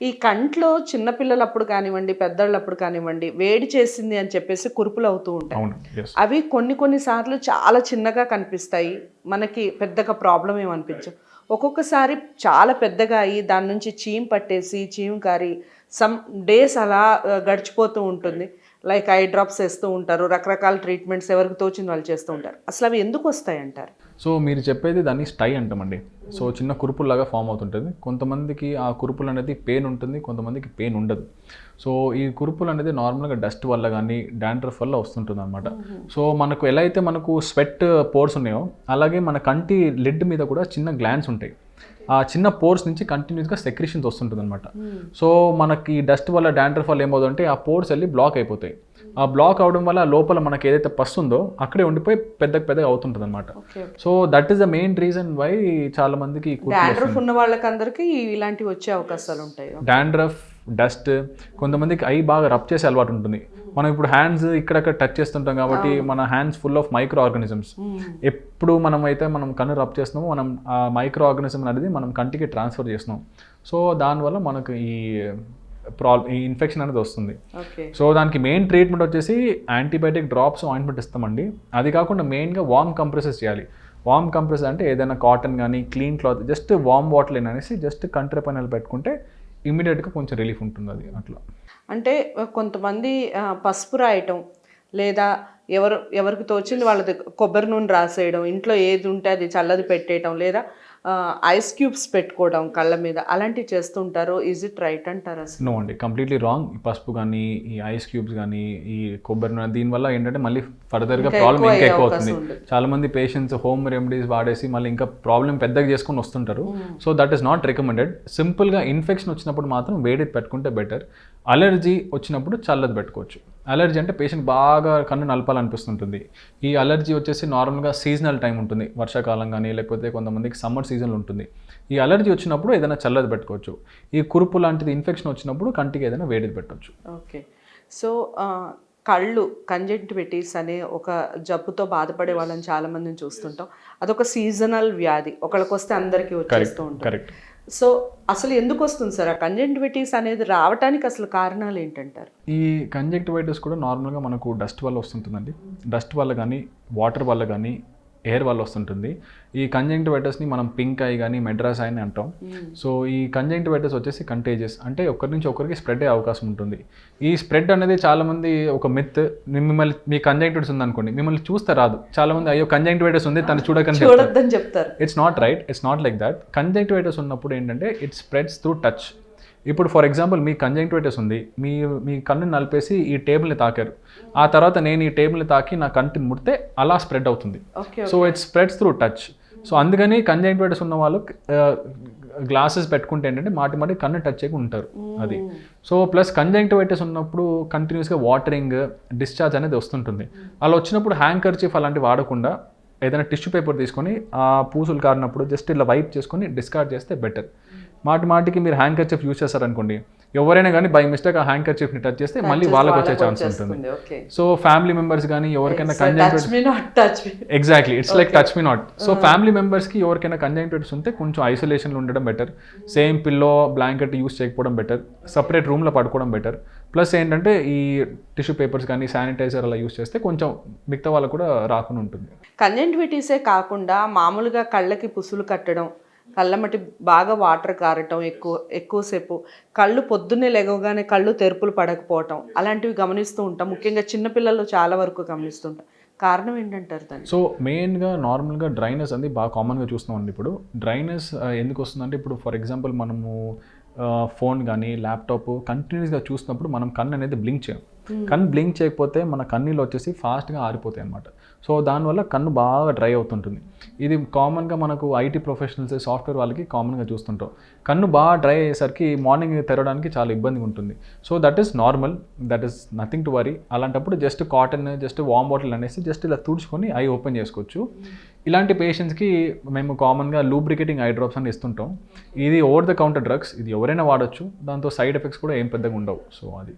ఈ కంట్లో చిన్నపిల్లలప్పుడు కానివ్వండి పెద్దళ్ళప్పుడు కానివ్వండి వేడి చేసింది అని చెప్పేసి కురుపులు అవుతూ ఉంటాయి. అవి కొన్ని కొన్ని సార్లు చాలా చిన్నగా కనిపిస్తాయి. మనకి పెద్దగా ప్రాబ్లం ఏమనిపించవు ఒక్కొక్కసారి చాలా పెద్దగా అయ్యి దాని నుంచి చీమ్ పట్టేసి చీమ్ కారి సమ్ డేస్ అలా గడిచిపోతూ ఉంటుంది. లైక్ ఐ డ్రాప్స్ వేస్తూ ఉంటారు. రకరకాల ట్రీట్మెంట్స్ ఎవరికి తోచింది వాళ్ళు చేస్తూ ఉంటారు. అసలు అవి ఎందుకు వస్తాయి అంటారు సో మీరు చెప్పేది దాన్ని స్టై అంటామండి. సో చిన్న కురుపుల్లాగా ఫామ్ అవుతుంటుంది. కొంతమందికి ఆ కురుపులు అనేది పెయిన్ ఉంటుంది కొంతమందికి పెయిన్ ఉండదు. సో ఈ కురుపులు అనేది నార్మల్గా డస్ట్ వల్ల కానీ డాండ్రఫ్ వల్ల వస్తుంటుంది అనమాట సో మనకు ఎలా అయితే మనకు స్వెట్ పోర్స్ ఉన్నాయో అలాగే మన కంటి లిడ్ మీద కూడా చిన్న గ్లాన్స్ ఉంటాయి. ఆ చిన్న పోర్స్ నుంచి కంటిన్యూస్గా సెక్రిషన్స్ వస్తుంటుంది అనమాట సో మనకి డస్ట్ వల్ల డాండ్రఫ్ వల్ల ఏమవుతుందంటే ఆ పోర్స్ వెళ్ళి బ్లాక్ అయిపోతాయి. ఆ బ్లాక్ అవడం వల్ల లోపల మనకి ఏదైతే పస్ ఉందో అక్కడే ఉండిపోయి పెద్ద పెద్దగా అవుతుంటుంది అనమాట so that is the main reason why చాలా మందికి డాండ్రఫ్ ఉన్న వాళ్ళకందరికీ ఇలాంటివి వచ్చే అవకాశాలు ఉంటాయి. డాండ్రఫ్ డస్ట్ కొంతమందికి ఐ బాగా రబ్ చేసే అలవాటు ఉంటుంది. మనం ఇప్పుడు హ్యాండ్స్ ఇక్కడక్కడ టచ్ చేస్తుంటాం కాబట్టి మన hands full of microorganisms ఎప్పుడు మనం అయితే మనం కన్ను రబ్ చేస్తున్నామో మనం ఆ మైక్రో ఆర్గానిజం అనేది మనం కంటికి ట్రాన్స్ఫర్ చేస్తున్నాం. సో దానివల్ల మనకు ఈ ప్రాబ్లం ఈ ఇన్ఫెక్షన్ అనేది వస్తుంది. సో దానికి మెయిన్ ట్రీట్మెంట్ వచ్చేసి యాంటీబయాటిక్ డ్రాప్స్ ఆయింట్మెంట్ ఇస్తామండి అది కాకుండా మెయిన్గా వామ్ కంప్రెసెస్ చేయాలి. వామ్ కంప్రెస్ అంటే ఏదైనా కాటన్ కానీ clean cloth just warm water అనేసి జస్ట్ కంట్రీ పైన పెట్టుకుంటే ఇమీడియట్గా కొంచెం రిలీఫ్ ఉంటుంది అది అట్లా. అంటే కొంతమంది పసుపు రాయటం లేదా ఎవరు ఎవరికి తోచింది వాళ్ళది కొబ్బరి నూనె రాసేయడం ఇంట్లో ఏది ఉంటే అది చల్లది పెట్టేయటం లేదా ఐస్ క్యూబ్స్ పెట్టుకోవడం కళ్ళ మీద అలాంటివి చేస్తుంటారు? ఈజ్ ఇట్ రైట్ అంటారు అసలు నో అండి కంప్లీట్లీ రాంగ్ ఈ పసుపు కానీ ఈ ఐస్ క్యూబ్స్ కానీ ఈ కొబ్బరి నూనె దీనివల్ల ఏంటంటే మళ్ళీ ఫర్దర్గా ఇంకా ప్రాబ్లం ఎక్కువ ఇంకా ఎక్కువ అవుతుంది. ఉంది. చాలా మంది పేషెంట్స్ హోమ్ రెమెడీస్ వాడేసి మళ్ళీ ఇంకా ప్రాబ్లం పెద్దగా చేసుకొని వస్తుంటారు. So that is not recommended సింపుల్గా ఇన్ఫెక్షన్ వచ్చినప్పుడు మాత్రం వేడిది పెట్టుకుంటే బెటర్ అలర్జీ వచ్చినప్పుడు చల్లది పెట్టుకోవచ్చు. అలర్జీ అంటే పేషెంట్ బాగా కన్ను నలపాలనిపిస్తుంటుంది. ఈ అలర్జీ వచ్చేసి నార్మల్గా సీజనల్ టైం ఉంటుంది. వర్షాకాలం కానీ లేకపోతే కొంతమందికి సమ్మర్ సీజన్లో ఉంటుంది. ఈ అలర్జీ వచ్చినప్పుడు ఏదైనా చల్లది పెట్టుకోవచ్చు. ఈ కురుపు లాంటిది ఇన్ఫెక్షన్ వచ్చినప్పుడు కంటికి ఏదైనా వేడిది పెట్టవచ్చు ఓకే. సో కళ్ళు కంజెంటివిటీస్ అనే ఒక జబ్బుతో బాధపడే వాళ్ళని చాలా మందిని చూస్తుంటాం. అదొక సీజనల్ వ్యాధి. ఒకళ్ళకి వస్తే అందరికీ వచ్చేస్తూ ఉంటుంది. కరెక్ట్ సో అసలు ఎందుకు వస్తుంది సార్? ఆ కంజెంటివిటీస్ అనేది రావడానికి అసలు కారణాలు ఏంటంటారు? ఈ కంజక్టివైటిస్ కూడా నార్మల్గా మనకు డస్ట్ వల్ల వస్తుంటుందండి. డస్ట్ వల్ల కానీ వాటర్ వల్ల కానీ ఎయిర్ వల్ల వస్తుంటుంది. ఈ కంజంక్టివైటస్ని మనం పింక్ ఐ కానీ మెడ్రాస్ ఐ అని అంటాం. సో ఈ కంజంక్టివైటస్ వచ్చేసి కంటేజియస్ అంటే ఒకరి నుంచి ఒకరికి స్ప్రెడ్ అయ్యే అవకాశం ఉంటుంది. ఈ స్ప్రెడ్ అనేది చాలామంది ఒక మిత్ మిమ్మల్ని మీ కంజంక్టివిటీస్ ఉందనుకోండి మిమ్మల్ని చూస్తే రాదు. చాలామంది అయ్యో కంజంక్టివైటస్ ఉంది తను చూడొద్దని చెప్తారు. It's not right it's not like that conjunctivitis ఉన్నప్పుడు ఏంటంటే ఇట్ స్ప్రెడ్స్ త్రూ టచ్ ఇప్పుడు ఫర్ ఎగ్జాంపుల్ మీ కంజంక్టివైటిస్ ఉంది మీ మీ కన్ను నలిపేసి ఈ టేబుల్ని తాకారు. ఆ తర్వాత నేను ఈ టేబుల్ని తాకి నా కంటిని ముడితే అలా స్ప్రెడ్ అవుతుంది. So it spreads through touch so అందుకని కంజంక్టివైటిస్ ఉన్న వాళ్ళు గ్లాసెస్ పెట్టుకుంటే ఏంటంటే మాటి మాటి కన్ను టచ్ చేయకుండా ఉంటారు అది. సో ప్లస్ కంజంక్టివైటిస్ ఉన్నప్పుడు కంటిన్యూస్గా వాటరింగ్ డిశ్చార్జ్ అనేది వస్తుంటుంది. అలా వచ్చినప్పుడు హ్యాండ్ కర్చీఫ్ అలాంటివి వాడకుండా ఏదైనా టిష్యూ పేపర్ తీసుకొని ఆ పూసులు కారినప్పుడు జస్ట్ ఇలా వైప్ చేసుకొని డిస్కార్డ్ చేస్తే బెటర్ మాటి మాటికి మీరు హ్యాండ్ కర్చీఫ్ యూస్ చేస్తారనుకోండి ఎవరైనా కానీ బై మిస్టేక్ ఆ హ్యాండ్ కర్చీఫ్ని టచ్ చేస్తే మళ్ళీ వాళ్ళకి వచ్చే ఛాన్స్ ఉంటుంది. సో ఫ్యామిలీ మెంబర్స్ కానీ ఎవరికైనా మీ exactly it's like touch me not so family మెంబర్స్కి ఎవరికైనా కంజంక్టివిటీస్ ఉంటే కొంచెం ఐసోలేషన్లో ఉండడం better same pillow blanket use చేయకపోవడం బెటర్ సపరేట్ రూమ్లో పడుకోవడం బెటర్ ప్లస్ ఏంటంటే ఈ టిష్యూ పేపర్స్ కానీ శానిటైజర్ అలా యూస్ చేస్తే కొంచెం మిగతా వాళ్ళకు కూడా రాకుండా ఉంటుంది. కంజంటివిటీసే కాకుండా మామూలుగా కళ్ళకి పుసులు కట్టడం కళ్ళమటి బాగా వాటర్ కారటం ఎక్కువ ఎక్కువసేపు కళ్ళు పొద్దున్నే లెగవగానే కళ్ళు తెరుపులు పడకపోవటం అలాంటివి గమనిస్తూ ఉంటాం. ముఖ్యంగా చిన్నపిల్లలు చాలా వరకు గమనిస్తుంటాం. కారణం ఏంటంటారు దాన్ని సో మెయిన్గా నార్మల్గా డ్రైనెస్ అనేది బాగా కామన్గా చూస్తున్నామండి ఇప్పుడు. డ్రైనెస్ ఎందుకు వస్తుందంటే ఇప్పుడు ఫర్ ఎగ్జాంపుల్ మనము ఫోన్ కానీ ల్యాప్టాప్ కంటిన్యూస్గా చూసినప్పుడు మనం కన్ను అనేది బ్లింక్ చేయం. Hmm. కన్ను బ్లింక్ చేయకపోతే మన కన్నీళ్ళు వచ్చేసి ఫాస్ట్గా ఆరిపోతాయి అనమాట సో దానివల్ల కన్ను బాగా డ్రై అవుతుంటుంది. ఇది కామన్గా మనకు ఐటీ ప్రొఫెషనల్స్ సాఫ్ట్వేర్ వాళ్ళకి కామన్గా చూస్తుంటాం. కన్ను బాగా డ్రై అయ్యేసరికి మార్నింగ్ తెరవడానికి చాలా ఇబ్బందిగా ఉంటుంది. So that is normal that is nothing to worry. అలాంటప్పుడు just cotton just warm bottle అనేసి జస్ట్ ఇలా తుడుచుకొని ఐ ఓపెన్ చేసుకోవచ్చు. ఇలాంటి పేషెంట్స్కి మేము కామన్గా లూబ్రికేటింగ్ ఐ డ్రాప్స్ అని ఇస్తుంటాం. ఇది ఓవర్ ద కౌంటర్ డ్రగ్స్ ఇది ఎవరైనా వాడచ్చు. దాంతో సైడ్ ఎఫెక్ట్స్ కూడా ఏం పెద్దగా ఉండవు. సో అది.